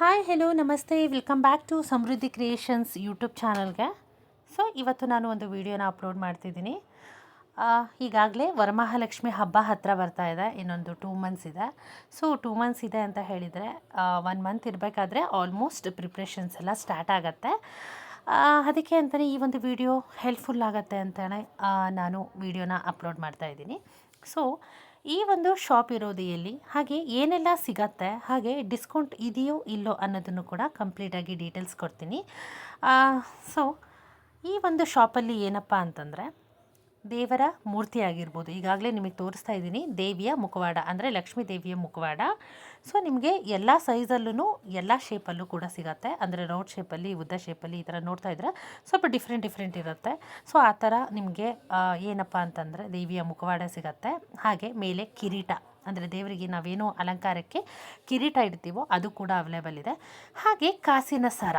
Hi hello ನಮಸ್ತೆ welcome back to Samriddhi creations YouTube ಚಾನಲ್ಗೆ so ಇವತ್ತು ನಾನು ಒಂದು ವಿಡಿಯೋನ ಅಪ್ಲೋಡ್ ಮಾಡ್ತಿದ್ದೀನಿ. ಈಗಾಗಲೇ ವರಮಹಾಲಕ್ಷ್ಮಿ ಹಬ್ಬ ಹತ್ತಿರ ಬರ್ತಾ ಇದೆ. ಇನ್ನೊಂದು ಟೂ ಮಂತ್ಸ್ ಇದೆ. ಸೊ ಟೂ ಮಂತ್ಸ್ ಇದೆ ಅಂತ ಹೇಳಿದರೆ ಒನ್ ಮಂತ್ ಇರಬೇಕಾದ್ರೆ ಆಲ್ಮೋಸ್ಟ್ ಪ್ರಿಪ್ರೇಷನ್ಸ್ ಎಲ್ಲ ಸ್ಟಾರ್ಟ್ ಆಗುತ್ತೆ. ಅದಕ್ಕೆ ಅಂತಲೇ ಈ ಒಂದು ವಿಡಿಯೋ ಹೆಲ್ಪ್ಫುಲ್ ಆಗುತ್ತೆ ಅಂತಲೇ ನಾನು ವಿಡಿಯೋನ ಅಪ್ಲೋಡ್ ಮಾಡ್ತಾ ಇದ್ದೀನಿ. ಸೊ ಈ ಒಂದು ಶಾಪ್ ಇರೋದು ಎಲ್ಲಿ ಹಾಗೆ ಏನೆಲ್ಲ ಸಿಗತ್ತೆ, ಹಾಗೆ ಡಿಸ್ಕೌಂಟ್ ಇದೆಯೋ ಇಲ್ಲೋ ಅನ್ನೋದನ್ನು ಕೂಡ ಕಂಪ್ಲೀಟಾಗಿ ಡೀಟೇಲ್ಸ್ ಕೊಡ್ತೀನಿ. ಸೊ ಈ ಒಂದು ಶಾಪಲ್ಲಿ ಏನಪ್ಪ ಅಂತಂದರೆ ದೇವರ ಮೂರ್ತಿ ಆಗಿರ್ಬೋದು. ಈಗಾಗಲೇ ನಿಮಗೆ ತೋರಿಸ್ತಾ ಇದ್ದೀನಿ. ದೇವಿಯ ಮುಖವಾಡ ಅಂದರೆ ಲಕ್ಷ್ಮೀ ದೇವಿಯ ಮುಖವಾಡ. ಸೊ ನಿಮಗೆ ಎಲ್ಲ ಸೈಜಲ್ಲೂ ಎಲ್ಲ ಶೇಪಲ್ಲೂ ಕೂಡ ಸಿಗತ್ತೆ. ಅಂದರೆ ರೌಂಡ್ ಶೇಪಲ್ಲಿ ಉದ್ದ ಶೇಪಲ್ಲಿ ಈ ಥರ ನೋಡ್ತಾ ಇದ್ರೆ ಸ್ವಲ್ಪ ಡಿಫ್ರೆಂಟ್ ಡಿಫ್ರೆಂಟ್ ಇರುತ್ತೆ. ಸೊ ಆ ಥರ ನಿಮಗೆ ಏನಪ್ಪ ಅಂತಂದರೆ ದೇವಿಯ ಮುಖವಾಡ ಸಿಗತ್ತೆ. ಹಾಗೆ ಮೇಲೆ ಕಿರೀಟ. ಅಂದರೆ ದೇವರಿಗೆ ನಾವೇನು ಅಲಂಕಾರಕ್ಕೆ ಕಿರೀಟ ಇಡ್ತೀವೋ ಅದು ಕೂಡ ಅವೈಲೇಬಲ್ ಇದೆ. ಹಾಗೆ ಕಾಸಿನ ಸರ.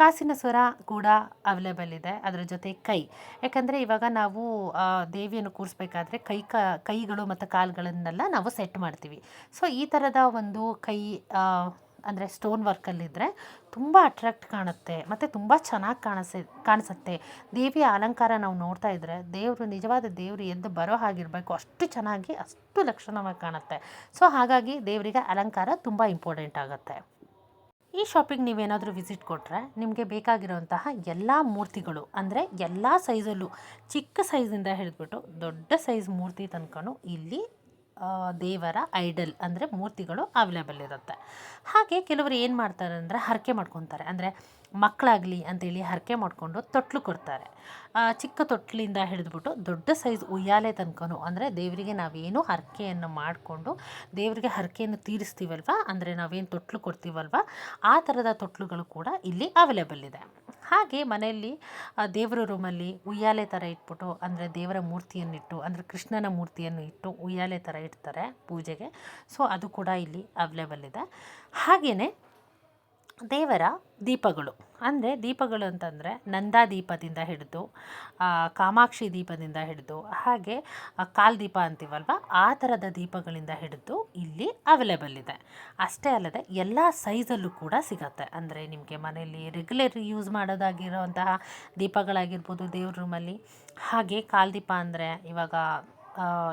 ಕಾಸಿನ ಸ್ವರ ಕೂಡ ಅವೈಲೇಬಲ್ ಇದೆ, ಅದರ ಜೊತೆ ಕೈ. ಯಾಕಂದರೆ ಇವಾಗ ನಾವು ದೇವಿಯನ್ನು ಕೂರಿಸ್ಬೇಕಾದ್ರೆ ಕೈ ಕ, ಕೈಗಳು ಮತ್ತು ಕಾಲುಗಳನ್ನೆಲ್ಲ ನಾವು ಸೆಟ್ ಮಾಡ್ತೀವಿ. ಸೊ ಈ ಥರದ ಒಂದು ಕೈ ಅಂದರೆ ಸ್ಟೋನ್ ವರ್ಕಲ್ಲಿದ್ದರೆ ತುಂಬ ಅಟ್ರಾಕ್ಟ್ ಕಾಣುತ್ತೆ ಮತ್ತು ತುಂಬ ಚೆನ್ನಾಗಿ ಕಾಣಿಸಿ, ಕಾಣಿಸುತ್ತೆ. ದೇವಿಯ ಅಲಂಕಾರ ನಾವು ನೋಡ್ತಾ ಇದ್ದರೆ ದೇವರು, ನಿಜವಾದ ದೇವರು ಎದ್ದು ಬರೋ ಹಾಗಿರಬೇಕು, ಅಷ್ಟು ಚೆನ್ನಾಗಿ, ಅಷ್ಟು ಲಕ್ಷಣವಾಗಿ ಕಾಣುತ್ತೆ. ಸೊ ಹಾಗಾಗಿ ದೇವರಿಗೆ ಅಲಂಕಾರ ತುಂಬ ಇಂಪಾರ್ಟೆಂಟ್ ಆಗುತ್ತೆ. ಈ ಶಾಪಿಗೆ ನೀವೇನಾದರೂ ವಿಸಿಟ್ ಕೊಟ್ಟರೆ ನಿಮಗೆ ಬೇಕಾಗಿರುವಂತಹ ಎಲ್ಲ ಮೂರ್ತಿಗಳು, ಅಂದರೆ ಎಲ್ಲ ಸೈಜಲ್ಲೂ ಚಿಕ್ಕ ಸೈಜಿಂದ ಹಿಡಿದ್ಬಿಟ್ಟು ದೊಡ್ಡ ಸೈಜ್ ಮೂರ್ತಿ ತನಕನೂ ಇಲ್ಲಿ ದೇವರ ಐಡಲ್ ಅಂದರೆ ಮೂರ್ತಿಗಳು ಅವೈಲೇಬಲ್ ಇರುತ್ತೆ. ಹಾಗೆ ಕೆಲವರು ಏನು ಮಾಡ್ತಾರೆ ಅಂದರೆ ಹರಕೆ ಮಾಡ್ಕೊತಾರೆ. ಅಂದರೆ ಮಕ್ಕಳಾಗಲಿ ಅಂತೇಳಿ ಹರಕೆ ಮಾಡಿಕೊಂಡು ತೊಟ್ಲು ಕೊಡ್ತಾರೆ. ಚಿಕ್ಕ ತೊಟ್ಲಿಂದ ಹಿಡಿದ್ಬಿಟ್ಟು ದೊಡ್ಡ ಸೈಜ್ ಉಯ್ಯಾಲೆ ತನಕನು ಅಂದರೆ ದೇವರಿಗೆ ನಾವೇನು ಹರಕೆಯನ್ನು ಮಾಡಿಕೊಂಡು ದೇವರಿಗೆ ಹರಕೆಯನ್ನು ತೀರಿಸ್ತೀವಲ್ವ? ಅಂದರೆ ನಾವೇನು ತೊಟ್ಲು ಕೊಡ್ತೀವಲ್ವ? ಆ ಥರದ ತೊಟ್ಲುಗಳು ಕೂಡ ಇಲ್ಲಿ ಅವೈಲೇಬಲ್ ಇದೆ. ಹಾಗೆ ಮನೆಯಲ್ಲಿ ದೇವರ ರೂಮಲ್ಲಿ ಉಯ್ಯಾಲೆ ಥರ ಇಟ್ಬಿಟ್ಟು, ಅಂದರೆ ದೇವರ ಮೂರ್ತಿಯನ್ನಿಟ್ಟು, ಅಂದರೆ ಕೃಷ್ಣನ ಮೂರ್ತಿಯನ್ನು ಇಟ್ಟು ಉಯ್ಯಾಲೆ ಥರ ಇಡ್ತಾರೆ ಪೂಜೆಗೆ. ಸೊ, ಅದು ಕೂಡ ಇಲ್ಲಿ ಅವೈಲೇಬಲ್ ಇದೆ. ಹಾಗೆಯೇ ದೇವರ ದೀಪಗಳು. ಅಂದರೆ ದೀಪಗಳು ಅಂತಂದರೆ ನಂದಾ ದೀಪದಿಂದ ಹಿಡಿದು ಕಾಮಾಕ್ಷಿ ದೀಪದಿಂದ ಹಿಡಿದು, ಹಾಗೆ ಕಾಲ್ ದೀಪ ಅಂತೀವಲ್ವ, ಆ ಥರದ ದೀಪಗಳಿಂದ ಹಿಡಿದು ಇಲ್ಲಿ ಅವೈಲೇಬಲ್ ಇದೆ. ಅಷ್ಟೇ ಅಲ್ಲದೆ ಎಲ್ಲ ಸೈಜಲ್ಲೂ ಕೂಡ ಸಿಗತ್ತೆ. ಅಂದರೆ ನಿಮಗೆ ಮನೆಯಲ್ಲಿ ರೆಗ್ಯುಲರ್ ಯೂಸ್ ಮಾಡೋದಾಗಿರೋಂತಹ ದೀಪಗಳಾಗಿರ್ಬೋದು ದೇವ್ರ ರೂಮಲ್ಲಿ ಹಾಗೆ ಕಾಲ್ ದೀಪ ಅಂದರೆ ಇವಾಗ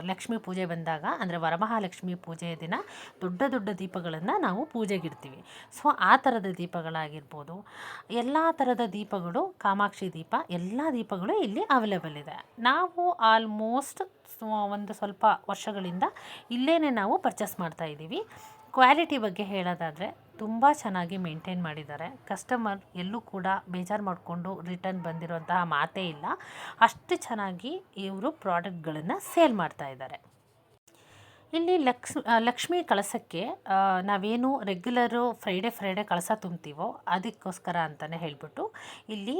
ಲಕ್ಷ್ಮೀ ಪೂಜೆ ಬಂದಾಗ, ಅಂದರೆ ವರಮಹಾಲಕ್ಷ್ಮಿ ಪೂಜೆಯ ದಿನ ದೊಡ್ಡ ದೊಡ್ಡ ದೀಪಗಳನ್ನು ನಾವು ಪೂಜೆಗಿಡ್ತೀವಿ. ಸೊ, ಆ ಥರದ ದೀಪಗಳಾಗಿರ್ಬೋದು, ಎಲ್ಲ ಥರದ ದೀಪಗಳು, ಕಾಮಾಕ್ಷಿ ದೀಪ, ಎಲ್ಲ ದೀಪಗಳು ಇಲ್ಲಿ ಅವೈಲೇಬಲ್ ಇದೆ. ನಾವು ಆಲ್ಮೋಸ್ಟ್ ಒಂದು ಸ್ವಲ್ಪ ವರ್ಷಗಳಿಂದ ಇಲ್ಲೇ ನಾವು ಪರ್ಚೇಸ್ ಮಾಡ್ತಾ ಇದ್ದೀವಿ. ಕ್ವಾಲಿಟಿ ಬಗ್ಗೆ ಹೇಳೋದಾದರೆ ತುಂಬ ಚೆನ್ನಾಗಿ ಮೇಂಟೈನ್ ಮಾಡಿದ್ದಾರೆ. ಕಸ್ಟಮರ್ ಎಲ್ಲೂ ಕೂಡ ಬೇಜಾರು ಮಾಡಿಕೊಂಡು ರಿಟರ್ನ್ ಬಂದಿರುವಂತಹ ಮಾತೇ ಇಲ್ಲ. ಅಷ್ಟು ಚೆನ್ನಾಗಿ ಇವರು ಪ್ರಾಡಕ್ಟ್ಗಳನ್ನು ಸೇಲ್ ಮಾಡ್ತಾ ಇದ್ದಾರೆ. ಇಲ್ಲಿ ಲಕ್ಸ್ ಲಕ್ಷ್ಮಿ ಕಳಸಕ್ಕೆ ನಾವೇನು ರೆಗ್ಯುಲರು ಫ್ರೈಡೆ ಫ್ರೈಡೆ ಕಳಸ ತುಂಬ್ತೀವೋ ಅದಕ್ಕೋಸ್ಕರ ಅಂತಲೇ ಹೇಳಿಬಿಟ್ಟು ಇಲ್ಲಿ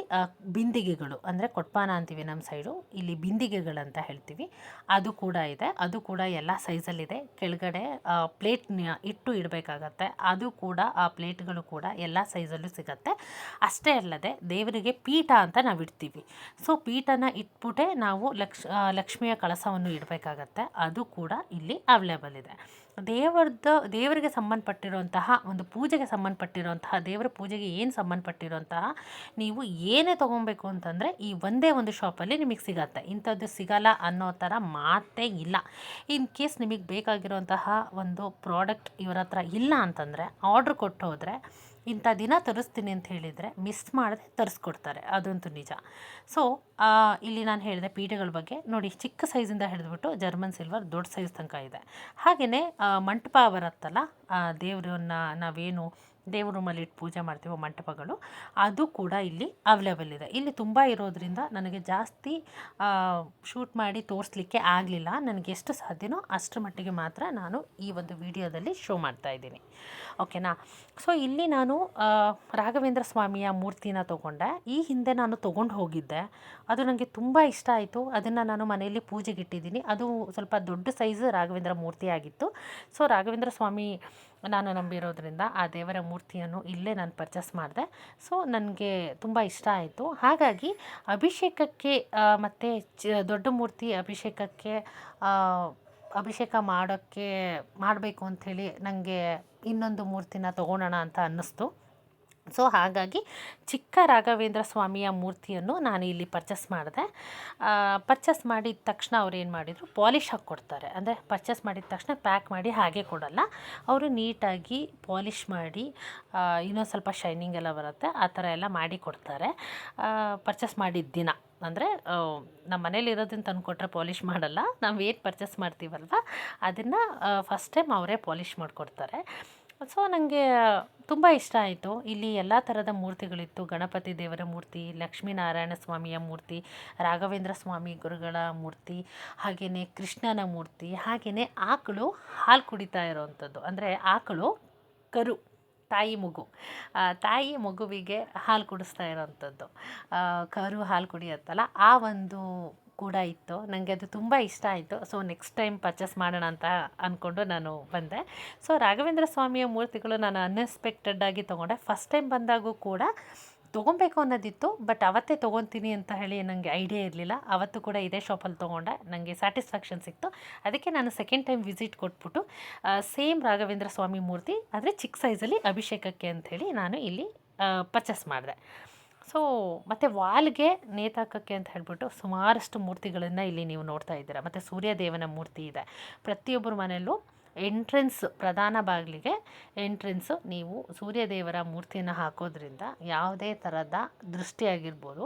ಬಿಂದಿಗೆಗಳು, ಅಂದರೆ ಕೊಟ್ಪಾನ ಅಂತೀವಿ ನಮ್ಮ ಸೈಡು ಇಲ್ಲಿ ಬಿಂದಿಗೆಗಳಂತ ಹೇಳ್ತೀವಿ. ಅದು ಕೂಡ ಇದೆ, ಅದು ಕೂಡ ಎಲ್ಲ ಸೈಜಲ್ಲಿದೆ ಕೆಳಗಡೆ ಪ್ಲೇಟ್ ಇಟ್ಟು ಇಡಬೇಕಾಗತ್ತೆ. ಅದು ಕೂಡ, ಆ ಪ್ಲೇಟ್ಗಳು ಕೂಡ ಎಲ್ಲ ಸೈಜಲ್ಲೂ ಸಿಗತ್ತೆ. ಅಷ್ಟೇ ಅಲ್ಲದೆ ದೇವರಿಗೆ ಪೀಠ ಅಂತ ನಾವು ಇಡ್ತೀವಿ. ಸೊ ಪೀಠನ ಇಟ್ಬಿಟ್ಟೆ ನಾವು ಲಕ್ಷ್ ಲಕ್ಷ್ಮಿಯ ಕಳಸವನ್ನು ಇಡಬೇಕಾಗತ್ತೆ. ಅದು ಕೂಡ ಇಲ್ಲಿ ಅವೈಲೇಬಲ್ ಇದೆ. ದೇವರದ್ದು ದೇವರಿಗೆ ಸಂಬಂಧಪಟ್ಟಿರುವಂತಹ, ಒಂದು ಪೂಜೆಗೆ ಸಂಬಂಧಪಟ್ಟಿರುವಂತಹ, ದೇವರ ಪೂಜೆಗೆ ಏನು ಸಂಬಂಧಪಟ್ಟಿರುವಂತಹ, ನೀವು ಏನೇ ತೊಗೊಬೇಕು ಅಂತಂದರೆ ಈ ಒಂದೇ ಒಂದು ಶಾಪಲ್ಲಿ ನಿಮಗೆ ಸಿಗತ್ತೆ. ಇಂಥದ್ದು ಸಿಗಲ್ಲ ಅನ್ನೋ ಥರ ಮಾತೇ ಇಲ್ಲ. ಇನ್ ಕೇಸ್ ನಿಮಗೆ ಬೇಕಾಗಿರುವಂತಹ ಒಂದು ಪ್ರಾಡಕ್ಟ್ ಇವರ ಹತ್ರ ಇಲ್ಲ ಅಂತಂದರೆ, ಆರ್ಡ್ರ್ ಕೊಟ್ಟು ಹೋದರೆ ಇಂಥ ದಿನ ತರಿಸ್ತೀನಿ ಅಂತ ಹೇಳಿದರೆ, ಮಿಸ್ ಮಾಡದೆ ತರಿಸ್ಕೊಡ್ತಾರೆ. ಅದಂತೂ ನಿಜ. ಸೊ ಇಲ್ಲಿ ನಾನು ಹೇಳಿದೆ ಪೀಠಗಳ ಬಗ್ಗೆ ನೋಡಿ, ಚಿಕ್ಕ ಸೈಜಿಂದ ಹಿಡಿದ್ಬಿಟ್ಟು ಜರ್ಮನ್ ಸಿಲ್ವರ್ ದೊಡ್ಡ ಸೈಜ್ ತನಕ ಇದೆ. ಹಾಗೆಯೇ ಮಂಟಪ ಬರುತ್ತಲ್ಲ ದೇವರನ್ನ ನಾವೇನು ದೇವ್ರ ರೂಮಲ್ಲಿ ಇಟ್ಟು ಪೂಜೆ ಮಾಡ್ತೀವೋ ಮಂಟಪಗಳು, ಅದು ಕೂಡ ಇಲ್ಲಿ ಅವೈಲೇಬಲ್ ಇದೆ. ಇಲ್ಲಿ ತುಂಬ ಇರೋದ್ರಿಂದ ನನಗೆ ಜಾಸ್ತಿ ಶೂಟ್ ಮಾಡಿ ತೋರಿಸ್ಲಿಕ್ಕೆ ಆಗಲಿಲ್ಲ. ನನಗೆ ಎಷ್ಟು ಸಾಧ್ಯನೋ ಅಷ್ಟರ ಮಟ್ಟಿಗೆ ಮಾತ್ರ ನಾನು ಈ ಒಂದು ವಿಡಿಯೋದಲ್ಲಿ ಶೋ ಮಾಡ್ತಾ ಇದ್ದೀನಿ. ಓಕೆನಾ ಸೊ ಇಲ್ಲಿ ನಾನು ರಾಘವೇಂದ್ರ ಸ್ವಾಮಿಯ ಮೂರ್ತಿನ ತೊಗೊಂಡೆ. ಈ ಹಿಂದೆ ನಾನು ತೊಗೊಂಡು ಹೋಗಿದ್ದೆ. ಅದು ನನಗೆ ತುಂಬ ಇಷ್ಟ ಆಯಿತು. ಅದನ್ನು ನಾನು ಮನೆಯಲ್ಲಿ ಪೂಜೆಗೆ ಇಟ್ಟಿದ್ದೀನಿ ಅದು ಸ್ವಲ್ಪ ದೊಡ್ಡ ಸೈಜ್ ರಾಘವೇಂದ್ರ ಮೂರ್ತಿ ಆಗಿತ್ತು. ಸೊ, ರಾಘವೇಂದ್ರ ಸ್ವಾಮಿ ನಾನು ನಂಬಿರೋದ್ರಿಂದ ಆ ದೇವರ ಮೂರ್ತಿಯನ್ನು ಇಲ್ಲೇ ನಾನು ಪರ್ಚೇಸ್ ಮಾಡಿದೆ. ಸೊ ನನಗೆ ತುಂಬ ಇಷ್ಟ ಆಯಿತು. ಹಾಗಾಗಿ ಅಭಿಷೇಕಕ್ಕೆ ಮತ್ತು ಚ, ದೊಡ್ಡ ಮೂರ್ತಿ ಅಭಿಷೇಕಕ್ಕೆ ಅಭಿಷೇಕ ಮಾಡೋಕ್ಕೆ ಮಾಡಬೇಕು ಅಂಥೇಳಿ ನನಗೆ ಇನ್ನೊಂದು ಮೂರ್ತಿನ ತೊಗೊಳೋಣ ಅಂತ ಅನ್ನಿಸ್ತು. ಸೊ ಹಾಗಾಗಿ ಚಿಕ್ಕ ರಾಘವೇಂದ್ರ ಸ್ವಾಮಿಯ ಮೂರ್ತಿಯನ್ನು ನಾನು ಇಲ್ಲಿ ಪರ್ಚೇಸ್ ಮಾಡಿದೆ. ಪರ್ಚೇಸ್ ಮಾಡಿದ ತಕ್ಷಣ ಅವ್ರು ಏನು ಮಾಡಿದರು ಪಾಲಿಶ್ ಹಾಕಿ ಕೊಡ್ತಾರೆ. ಅಂದರೆ ಪರ್ಚೇಸ್ ಮಾಡಿದ ತಕ್ಷಣ ಪ್ಯಾಕ್ ಮಾಡಿ ಹಾಗೆ ಕೊಡಲ್ಲ. ಅವರು ನೀಟಾಗಿ ಪಾಲಿಷ್ ಮಾಡಿ ಇನ್ನೊಂದು ಸ್ವಲ್ಪ ಶೈನಿಂಗ್ ಎಲ್ಲ ಬರುತ್ತೆ, ಆ ಥರ ಎಲ್ಲ ಮಾಡಿ ಕೊಡ್ತಾರೆ. ಪರ್ಚೇಸ್ ಮಾಡಿದ ದಿನ. ಅಂದರೆ ನಮ್ಮ ಮನೇಲಿ ಇರೋದನ್ನು ತಂದು ಕೊಟ್ಟರೆ ಪಾಲಿಷ್ ಮಾಡಲ್ಲ. ನಾವು ಏನು ಪರ್ಚೇಸ್ ಮಾಡ್ತೀವಲ್ವ? ಅದನ್ನು ಫಸ್ಟ್ ಟೈಮ್ ಅವರೇ ಪಾಲಿಷ್ ಮಾಡಿಕೊಡ್ತಾರೆ. ಸೊ ನನಗೆ ತುಂಬ ಇಷ್ಟ ಆಯಿತು. ಇಲ್ಲಿ ಎಲ್ಲ ಥರದ ಮೂರ್ತಿಗಳಿತ್ತು. ಗಣಪತಿ ದೇವರ ಮೂರ್ತಿ, ಲಕ್ಷ್ಮೀನಾರಾಯಣ ಸ್ವಾಮಿಯ ಮೂರ್ತಿ, ರಾಘವೇಂದ್ರ ಸ್ವಾಮಿ ಗುರುಗಳ ಮೂರ್ತಿ ಹಾಗೆಯೇ ಕೃಷ್ಣನ ಮೂರ್ತಿ ಹಾಗೆಯೇ ಆಕಳು ಹಾಲು ಕುಡಿತಾ ಇರೋವಂಥದ್ದು. ಅಂದರೆ ಆಕಳು, ಕರು, ತಾಯಿ ಮಗು. ತಾಯಿ ಮಗುವಿಗೆ ಹಾಲು ಕುಡಿಸ್ತಾ ಇರೋವಂಥದ್ದು. ಕರು ಹಾಲು ಕುಡಿಯುತ್ತಲ್ಲ, ಆ ಒಂದು ಕೂಡ ಇತ್ತು. ನನಗೆ ಅದು ತುಂಬ ಇಷ್ಟ ಆಯಿತು. ಸೊ ನೆಕ್ಸ್ಟ್ ಟೈಮ್ ಪರ್ಚೇಸ್ ಮಾಡೋಣ ಅಂತ ಅಂದ್ಕೊಂಡು ನಾನು ಬಂದೆ. ಸೊ ರಾಘವೇಂದ್ರ ಸ್ವಾಮಿಯ ಮೂರ್ತಿಗಳು ನಾನು ಅನ್ಎಕ್ಸ್ಪೆಕ್ಟೆಡ್ ಆಗಿ ತೊಗೊಂಡೆ. ಫಸ್ಟ್ ಟೈಮ್ ಬಂದಾಗೂ ಕೂಡ ತೊಗೊಬೇಕು ಅನ್ನೋದಿತ್ತು. ಬಟ್ ಅವತ್ತೇ ತೊಗೊತೀನಿ ಅಂತ ಹೇಳಿ ನನಗೆ ಐಡಿಯಾ ಇರಲಿಲ್ಲ. ಅವತ್ತು ಕೂಡ ಇದೇ ಶಾಪಲ್ಲಿ ತೊಗೊಂಡೆ. ನನಗೆ ಸ್ಯಾಟಿಸ್ಫ್ಯಾಕ್ಷನ್ ಸಿಕ್ತು. ಅದಕ್ಕೆ ನಾನು ಸೆಕೆಂಡ್ ಟೈಮ್ ವಿಸಿಟ್ ಕೊಟ್ಬಿಟ್ಟು ಸೇಮ್ ರಾಘವೇಂದ್ರ ಸ್ವಾಮಿ ಮೂರ್ತಿ, ಆದರೆ ಚಿಕ್ಕ ಸೈಜಲ್ಲಿ ಅಭಿಷೇಕಕ್ಕೆ ಅಂಥೇಳಿ ನಾನು ಇಲ್ಲಿ ಪರ್ಚೇಸ್ ಮಾಡಿದೆ. ಸೊ ಮತ್ತು ವಾಲ್ಗೆ ನೇತಾಕಕ್ಕೆ ಅಂತ ಹೇಳ್ಬಿಟ್ಟು ಸುಮಾರಷ್ಟು ಮೂರ್ತಿಗಳನ್ನು ಇಲ್ಲಿ ನೀವು ನೋಡ್ತಾ ಇದ್ದೀರಾ. ಮತ್ತು ಸೂರ್ಯದೇವನ ಮೂರ್ತಿ ಇದೆ. ಪ್ರತಿಯೊಬ್ಬರ ಮನೆಯಲ್ಲೂ ಎಂಟ್ರೆನ್ಸ್ ಪ್ರಧಾನ ಬಾಗಿಲಿಗೆ ಎಂಟ್ರೆನ್ಸು ನೀವು ಸೂರ್ಯದೇವರ ಮೂರ್ತಿಯನ್ನು ಹಾಕೋದ್ರಿಂದ ಯಾವುದೇ ಥರದ ದೃಷ್ಟಿಯಾಗಿರ್ಬೋದು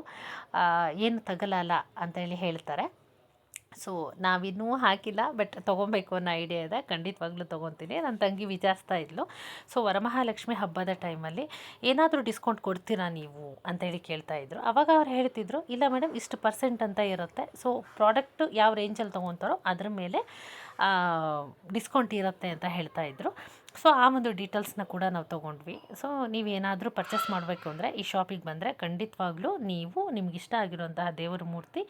ಏನು ತಗಲಲ್ಲ ಅಂತೇಳಿ ಹೇಳ್ತಾರೆ. ಸೊ ನಾವಿನ್ನೂ ಹಾಕಿಲ್ಲ ಬಟ್ ತೊಗೊಬೇಕು ಅನ್ನೋ ಐಡಿಯಾ ಇದೆ. ಖಂಡಿತವಾಗ್ಲೂ ತೊಗೊತೀನಿ. ನನ್ನ ತಂಗಿ ವಿಚಾರಿಸ್ತಾ ಇದ್ಲು. ಸೊ ವರಮಹಾಲಕ್ಷ್ಮಿ ಹಬ್ಬದ ಟೈಮಲ್ಲಿ ಏನಾದರೂ ಡಿಸ್ಕೌಂಟ್ ಕೊಡ್ತೀರಾ ನೀವು ಅಂತೇಳಿ ಕೇಳ್ತಾ ಇದ್ರು. ಅವಾಗ ಅವ್ರು ಹೇಳ್ತಿದ್ರು, ಇಲ್ಲ ಮೇಡಮ್ ಇಷ್ಟು ಪರ್ಸೆಂಟ್ ಅಂತ ಇರುತ್ತೆ. ಸೊ ಪ್ರಾಡಕ್ಟು ಯಾವ ರೇಂಜಲ್ಲಿ ತೊಗೊತಾರೋ ಅದ್ರ ಮೇಲೆ ಡಿಸ್ಕೌಂಟ್ ಇರುತ್ತೆ ಅಂತ ಹೇಳ್ತಾ ಇದ್ದರು ಸೊ ಆ ಒಂದು ಡೀಟೇಲ್ಸ್ನ ಕೂಡ ನಾವು ತೊಗೊಂಡ್ವಿ. ಸೊ ನೀವೇನಾದರೂ ಪರ್ಚೇಸ್ ಮಾಡಬೇಕು ಅಂದರೆ ಈ ಶಾಪಿಗೆ ಬಂದರೆ ಖಂಡಿತವಾಗ್ಲೂ ನೀವು ನಿಮ್ಗೆ ಇಷ್ಟ ಆಗಿರುವಂತಹ ದೇವರ ಮೂರ್ತಿ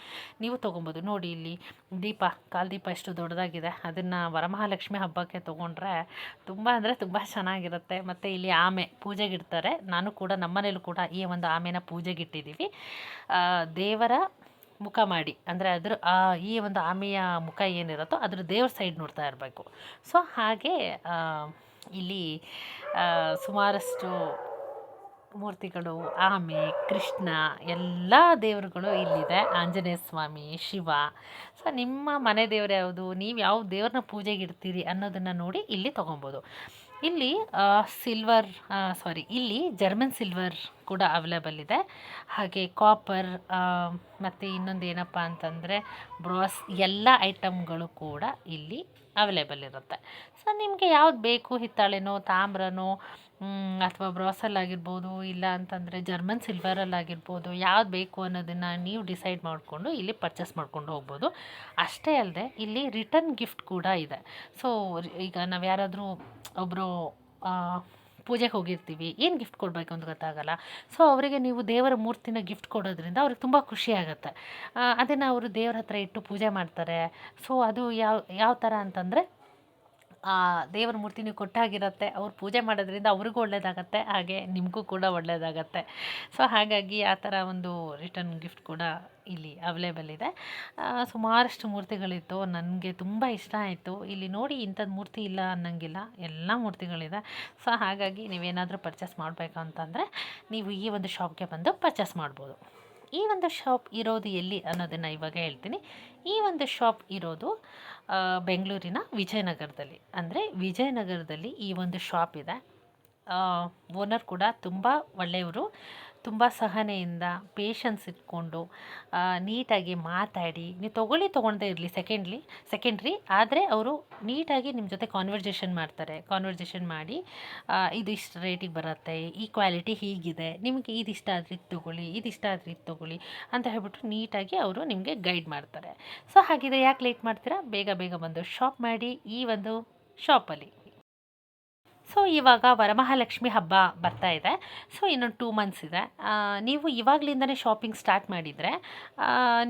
ನೀವು ತೊಗೊಬೋದು. ನೋಡಿ ಇಲ್ಲಿ ದೀಪ, ಕಾಲು ದೀಪ ಎಷ್ಟು ದೊಡ್ಡದಾಗಿದೆ. ಅದನ್ನು ವರಮಹಾಲಕ್ಷ್ಮಿ ಹಬ್ಬಕ್ಕೆ ತೊಗೊಂಡ್ರೆ ತುಂಬ ಅಂದರೆ ತುಂಬ ಚೆನ್ನಾಗಿರುತ್ತೆ. ಮತ್ತು ಇಲ್ಲಿ ಆಮೆ ಪೂಜೆಗಿಡ್ತಾರೆ ನಾನು ಕೂಡ ನಮ್ಮನೇಲೂ ಕೂಡ ಈ ಒಂದು ಆಮೆನ ಪೂಜೆಗಿಟ್ಟಿದ್ದೀವಿ ದೇವರ ಮುಖ ಮಾಡಿ, ಅಂದರೆ ಅದ್ರ ಆ ಈ ಒಂದು ಆಮೆಯ ಮುಖ ಏನಿರುತ್ತೋ ಅದ್ರ ದೇವ್ರ ಸೈಡ್ ನೋಡ್ತಾ ಇರಬೇಕು. ಸೊ ಹಾಗೆ ಇಲ್ಲಿ ಸುಮಾರಷ್ಟು ಮೂರ್ತಿಗಳು, ಆಮೆ, ಕೃಷ್ಣ, ಎಲ್ಲ ದೇವರುಗಳು ಇಲ್ಲಿದೆ. ಆಂಜನೇಯ ಸ್ವಾಮಿ, ಶಿವ. ಸೊ ನಿಮ್ಮ ಮನೆ ದೇವ್ರು ಯಾವುದು? ನೀವು ಯಾವ ದೇವ್ರನ್ನ ಪೂಜೆಗೆ ಇಡ್ತೀರಿ ಅನ್ನೋದನ್ನು ನೋಡಿ ಇಲ್ಲಿ ತೊಗೊಬೋದು. ಇಲ್ಲಿ ಸಿಲ್ವರ್ ಸಾರಿ ಇಲ್ಲಿ ಜರ್ಮನ್ ಸಿಲ್ವರ್ ಕೂಡ ಅವೈಲೇಬಲ್ ಇದೆ. ಹಾಗೆ ಕಾಪರ್ ಮತ್ತು ಇನ್ನೊಂದು ಏನಪ್ಪ ಅಂತಂದರೆ ಬ್ರಾಸ್ ಎಲ್ಲ ಐಟಮ್ಗಳು ಕೂಡ ಇಲ್ಲಿ ಅವೈಲೇಬಲ್ ಇರುತ್ತೆ. ಸೊ ನಿಮಗೆ ಯಾವ್ದು ಬೇಕು ಹಿತ್ತಾಳೆನೋ, ತಾಮ್ರನೋ ಅಥವಾ ಬ್ರಾಸಲ್ಲಿ ಆಗಿರ್ಬೋದು ಇಲ್ಲ ಅಂತಂದರೆ ಜರ್ಮನ್ ಸಿಲ್ವರಲ್ಲಿ ಆಗಿರ್ಬೋದು ಯಾವ್ದು ಬೇಕು ಅನ್ನೋದನ್ನು ನೀವು ಡಿಸೈಡ್ ಮಾಡಿಕೊಂಡು ಇಲ್ಲಿ ಪರ್ಚೇಸ್ ಮಾಡ್ಕೊಂಡು ಹೋಗ್ಬೋದು. ಅಷ್ಟೇ ಅಲ್ಲದೆ ಇಲ್ಲಿ ರಿಟರ್ನ್ ಗಿಫ್ಟ್ ಕೂಡ ಇದೆ. ಸೊ ಈಗ ನಾವು ಯಾರಾದರೂ ಒಬ್ಬರು ಪೂಜೆಗೆ ಹೋಗಿರ್ತೀವಿ, ಏನು ಗಿಫ್ಟ್ ಕೊಡಬೇಕು ಅಂತ ಗೊತ್ತಾಗಲ್ಲ. ಸೊ ಅವರಿಗೆ ನೀವು ದೇವರ ಮೂರ್ತಿನ ಗಿಫ್ಟ್ ಕೊಡೋದ್ರಿಂದ ಅವ್ರಿಗೆ ತುಂಬ ಖುಷಿ ಆಗುತ್ತೆ. ಅದನ್ನು ಅವರು ದೇವ್ರ ಹತ್ರ ಇಟ್ಟು ಪೂಜೆ ಮಾಡ್ತಾರೆ. ಸೊ ಅದು ಯಾವ ಯಾವ ಥರ ಅಂತಂದರೆ ಆ, ದೇವರ ಮೂರ್ತಿ ನೀವು ಕೊಟ್ಟಾಗಿರುತ್ತೆ. ಅವ್ರು ಪೂಜೆ ಮಾಡೋದ್ರಿಂದ ಅವ್ರಿಗೂ ಒಳ್ಳೆಯದಾಗತ್ತೆ ಹಾಗೆ ನಿಮಗೂ ಕೂಡ ಒಳ್ಳೆಯದಾಗತ್ತೆ ಸೊ ಹಾಗಾಗಿ ಆ ಥರ ಒಂದು ರಿಟರ್ನ್ ಗಿಫ್ಟ್ ಕೂಡ ಇಲ್ಲಿ ಅವೈಲೇಬಲ್ ಇದೆ. ಸುಮಾರಷ್ಟು ಮೂರ್ತಿಗಳಿತ್ತು, ನನಗೆ ತುಂಬ ಇಷ್ಟ ಆಯಿತು. ಇಲ್ಲಿ ನೋಡಿ ಇಂಥದ್ದು ಮೂರ್ತಿ ಇಲ್ಲ ಅನ್ನಂಗಿಲ್ಲ, ಎಲ್ಲ ಮೂರ್ತಿಗಳಿದೆ. ಸೊ ಹಾಗಾಗಿ ನೀವೇನಾದರೂ ಪರ್ಚೇಸ್ ಮಾಡಬೇಕು ಅಂತಂದರೆ ನೀವು ಈ ಒಂದು ಶಾಪ್ಗೆ ಬಂದು ಪರ್ಚೇಸ್ ಮಾಡ್ಬೋದು. ಈ ಒಂದು ಶಾಪ್ ಇರೋದು ಎಲ್ಲಿ ಅನ್ನೋದನ್ನು ಇವಾಗ ಹೇಳ್ತೀನಿ. ಈ ಒಂದು ಶಾಪ್ ಇರೋದು ಬೆಂಗಳೂರಿನ ವಿಜಯನಗರದಲ್ಲಿ. ಅಂದರೆ ವಿಜಯನಗರದಲ್ಲಿ ಈ ಒಂದು ಶಾಪ್ ಇದೆ. ಓನರ್ ಕೂಡ ತುಂಬ ಒಳ್ಳೆಯವರು. ತುಂಬ ಸಹನೆಯಿಂದ ಪೇಷನ್ಸ್ ಇಟ್ಕೊಂಡು ನೀಟಾಗಿ ಮಾತಾಡಿ. ನೀವು ತೊಗೊಳ್ಳಿ, ತೊಗೊಳ್ದೇ ಇರಲಿ ಸೆಕೆಂಡ್ಲಿ ಸೆಕೆಂಡ್ರಿ ಆದರೆ ಅವರು ನೀಟಾಗಿ ನಿಮ್ಮ ಜೊತೆ ಕಾನ್ವರ್ಜೇಷನ್ ಮಾಡ್ತಾರೆ. ಕಾನ್ವರ್ಜೇಷನ್ ಮಾಡಿ ಇದು ಇಷ್ಟು ರೇಟಿಗೆ ಬರುತ್ತೆ, ಈ ಕ್ವಾಲಿಟಿ ಹೀಗಿದೆ, ನಿಮಗೆ ಇದು ಇಷ್ಟ ಆದರೆ ಇದು ತೊಗೊಳ್ಳಿ, ಇದು ಇಷ್ಟ ಆದರೆ ಇದು ತೊಗೊಳ್ಳಿ ಅಂತ ಹೇಳ್ಬಿಟ್ಟು ನೀಟಾಗಿ ಅವರು ನಿಮಗೆ ಗೈಡ್ ಮಾಡ್ತಾರೆ. ಸೊ ಹಾಗಿದ್ರೆ ಯಾಕೆ ಲೇಟ್ ಮಾಡ್ತೀರಾ? ಬೇಗ ಬೇಗ ಬಂದು ಶಾಪ್ ಮಾಡಿ ಈ ಒಂದು ಶಾಪಲ್ಲಿ ಸೊ ಇವಾಗ ವರಮಹಾಲಕ್ಷ್ಮಿ ಹಬ್ಬ ಬರ್ತಾ ಇದೆ. ಸೊ ಇನ್ನೊಂದು ಟೂ ಮಂತ್ಸ್ ಇದೆ. ನೀವು ಇವಾಗಲಿಂದನೇ ಶಾಪಿಂಗ್ ಸ್ಟಾರ್ಟ್ ಮಾಡಿದರೆ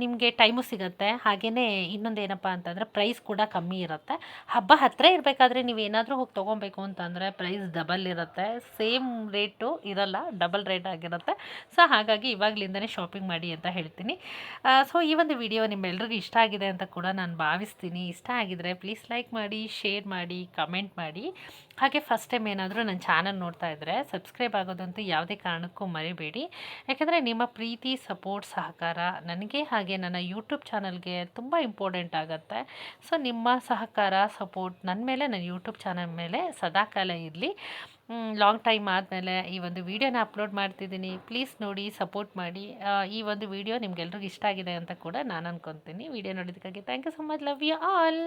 ನಿಮಗೆ ಟೈಮು ಸಿಗುತ್ತೆ. ಹಾಗೆಯೇ ಇನ್ನೊಂದು ಏನಪ್ಪ ಅಂತಂದರೆ ಪ್ರೈಸ್ ಕೂಡ ಕಮ್ಮಿ ಇರುತ್ತೆ. ಹಬ್ಬ ಹತ್ತಿರ ಇರಬೇಕಾದ್ರೆ ನೀವು ಏನಾದರೂ ಹೋಗಿ ತೊಗೊಬೇಕು ಅಂತಂದರೆ ಪ್ರೈಸ್ ಡಬಲ್ ಇರುತ್ತೆ. ಸೇಮ್ ರೇಟು ಇರಲ್ಲ ಡಬಲ್ ರೇಟ್ ಆಗಿರುತ್ತೆ. ಸೊ ಹಾಗಾಗಿ ಇವಾಗಲಿಂದನೇ ಶಾಪಿಂಗ್ ಮಾಡಿ ಅಂತ ಹೇಳ್ತೀನಿ. ಸೊ ಈ ಒಂದು ವಿಡಿಯೋ ನಿಮ್ಮೆಲ್ಲರಿಗೂ ಇಷ್ಟ ಆಗಿದೆ ಅಂತ ಕೂಡ ನಾನು ಭಾವಿಸ್ತೀನಿ. ಇಷ್ಟ ಆಗಿದರೆ ಪ್ಲೀಸ್ ಲೈಕ್ ಮಾಡಿ ಶೇರ್ ಮಾಡಿ ಕಮೆಂಟ್ ಮಾಡಿ. ಹಾಗೆ ಫಸ್ಟ್ ಟೈಮ್ ಏನಾದರೂ ನನ್ನ ಚಾನಲ್ ನೋಡ್ತಾ ಇದ್ದರೆ ಸಬ್ಸ್ಕ್ರೈಬ್ ಆಗೋದಂತೂ ಯಾವುದೇ ಕಾರಣಕ್ಕೂ ಮರಿಬೇಡಿ. ಯಾಕೆಂದರೆ ನಿಮ್ಮ ಪ್ರೀತಿ ಸಪೋರ್ಟ್ ಸಹಕಾರ ನನಗೆ ಹಾಗೆ ನನ್ನ ಯೂಟ್ಯೂಬ್ ಚಾನಲ್ಗೆ ತುಂಬ ಇಂಪಾರ್ಟೆಂಟ್ ಆಗುತ್ತೆ. ಸೊ ನಿಮ್ಮ ಸಹಕಾರ ಸಪೋರ್ಟ್ ನನ್ನ ಮೇಲೆ, ನನ್ನ ಯೂಟ್ಯೂಬ್ ಚಾನಲ್ ಮೇಲೆ ಸದಾಕಾಲ ಇರಲಿ. ಲಾಂಗ್ ಟೈಮ್ ಆದಮೇಲೆ ಈ ಒಂದು ವಿಡಿಯೋನ ಅಪ್ಲೋಡ್ ಮಾಡ್ತಿದ್ದೀನಿ. ಪ್ಲೀಸ್ ನೋಡಿ ಸಪೋರ್ಟ್ ಮಾಡಿ. ಈ ಒಂದು ವಿಡಿಯೋ ನಿಮ್ಗೆಲ್ರಿಗೂ ಇಷ್ಟ ಆಗಿದೆ ಅಂತ ಕೂಡ ನಾನು ಅನ್ಕೊತೀನಿ. Video ನೋಡಿದ್ದಕ್ಕಾಗಿ thank you so much love you all